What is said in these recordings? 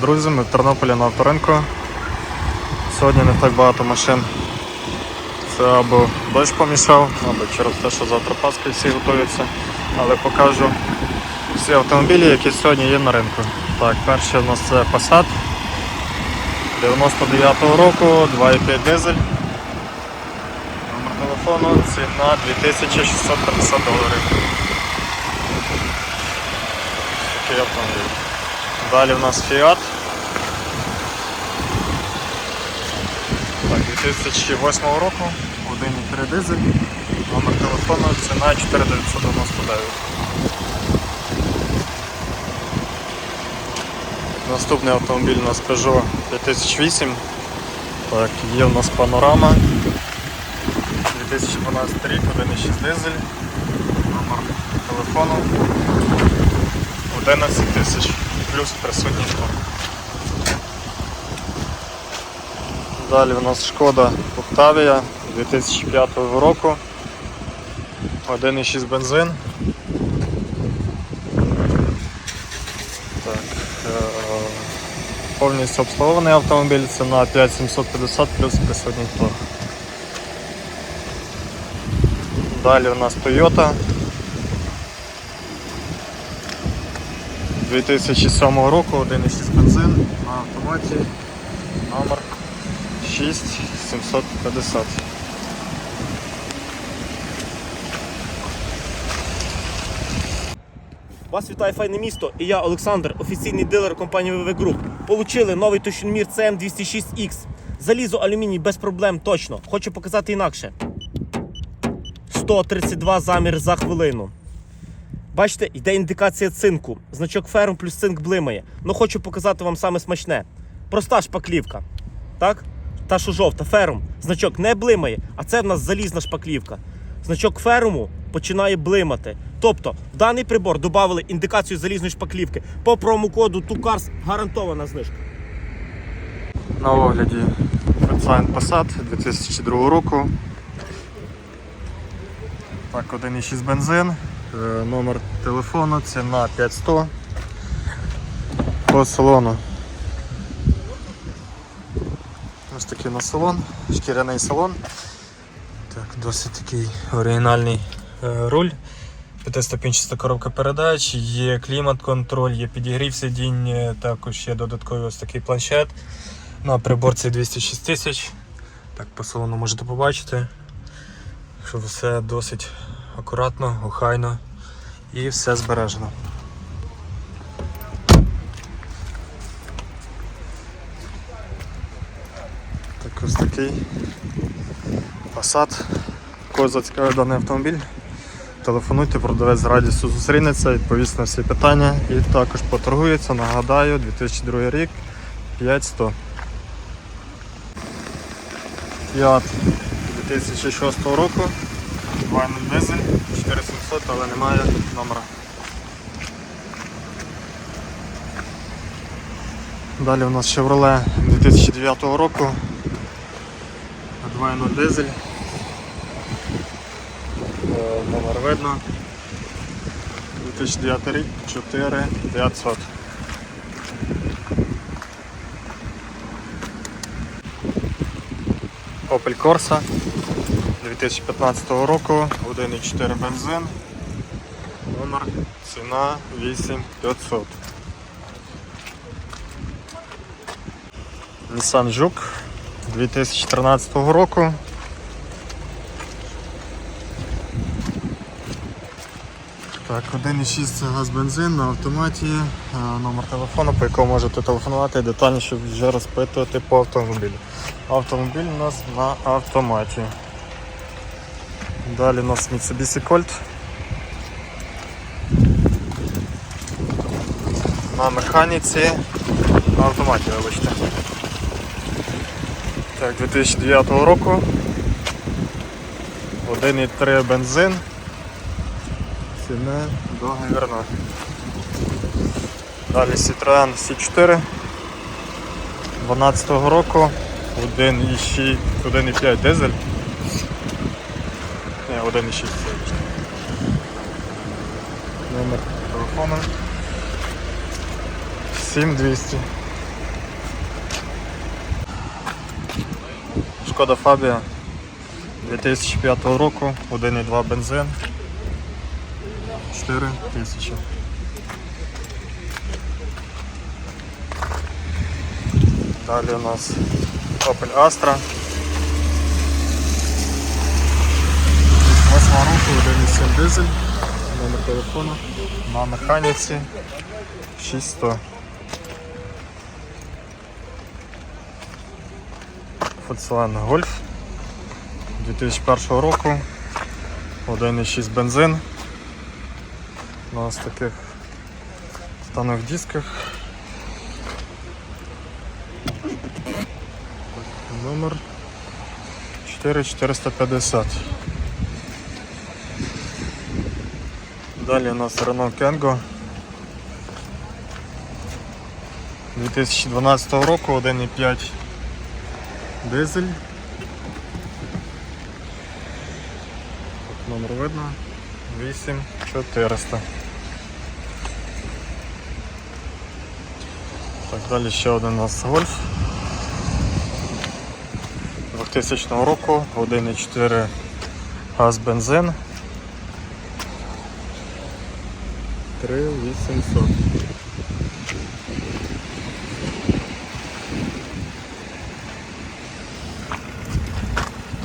Друзі, ми в Тернополі на авторинку. Сьогодні не так багато машин. Це або дощ помішав, або через те, що завтра Пасха і всі готуються. Але покажу всі автомобілі, які сьогодні є на ринку. Так, перший у нас це Passat 99-го року, 2,5 дизель. Номер телефону, ціна 2650 доларів. Такий автомобіль. Далі у нас Fiat. Так, 2008 року, 1,3 дизель, номер телефону, ціна 4999. Наступний автомобіль у нас Peugeot 5008. Так, є у нас панорама. 2012 рік, 1,6 дизель, номер телефону 11 тисяч плюс присутній торг. Далі у нас шкода Octavia 2005 року. 1,6 бензин. Так, е, повністю обслугований автомобіль, ціна 5750 плюс присутній торг. Далі у нас Toyota 2007 року, 1,6 бензин на автоматі, номер 6750. Вас вітає файне місто і я, Олександр, офіційний дилер компанії ВВ Group. Получили новий тощунмір CM206X. Залізо, алюміній без проблем точно. Хочу показати інакше. 132 замір за хвилину. Бачите, йде індикація цинку. Значок ферм плюс цинк блимає. Ну хочу показати вам саме смачне. Проста шпаклівка. Так? Та, що жовта, ферум. Значок не блимає, а це в нас залізна шпаклівка. Значок феруму починає блимати. Тобто, в даний прибор додали індикацію залізної шпаклівки. По промокоду TUCARS гарантована знижка. На огляді Volkswagen Passat 2002 року. Так, 1,6 бензин, номер телефону, ціна 5100. По салону. Ось такий на салон, шкіряний салон. Так, досить такий оригінальний е, руль. П'ятиступінчаста коробка передач, є клімат-контроль, є підігрів сидінь, е, також є додатковий ось такий планшет. На приборці 206 тисяч. Так, по салону можете побачити, що все досить акуратно, охайно і все збережено. Так, ось такий Passat. Кого зацікавив даний автомобіль? Телефонуйте, продавець з радістю зустрінеться, відповість на всі питання і також поторгується. Нагадаю, 2002 рік 5100. Fiat 2006 року. 2.0 дизель, 4700, але немає номера. Далі у нас Chevrolet 2009 року. 2.0 дизель. Е, Номер видно. 2009 рік 4900. Opel Corsa 2015 року, 1,4 бензин, номер, ціна 8500. Nissan Juke 2013 року. Так, 1,6 це газ бензин на автоматі, е, номер телефону, по якому можете телефонувати детальніше вже розпитувати по автомобілю. Автомобіль у нас на автоматі. Далі у нас Mitsubishi Colt. На механіці на автоматі, вибачте. Так, 2009 року. 1,3 бензин. Ціна договірна. Далі Citroen C4 12 року 1,6 1,5 дизель. 1,6 Номер. Телефона 7200. Шкода Фабія. 2005 року, 1,2 бензин, 4 тисячі. Далі у нас Opel Astra. 8 року, 1,7 дизель, номер телефону на механіці 6100. Volkswagen Golf 2001 року, 1,6 бензин. На ось таких станових дисках. Номер 4450. Далі у нас Renault Kangoo 2012 року, 1,5 дизель. Тут номер видно. 8400. Так, далі ще один у нас гольф. 2000 року, 1,4 газ бензин. 3800.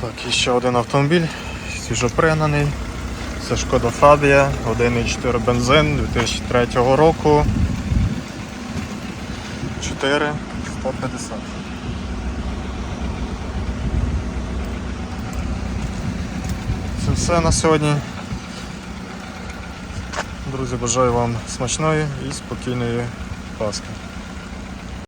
Так, і ще один автомобіль, свіжопригнаний. Це Шкода Фабія, 1,4 бензин 2003 року. 4 150. Це все на сьогодні. Друзі, бажаю вам смачної і спокійної Пасхи.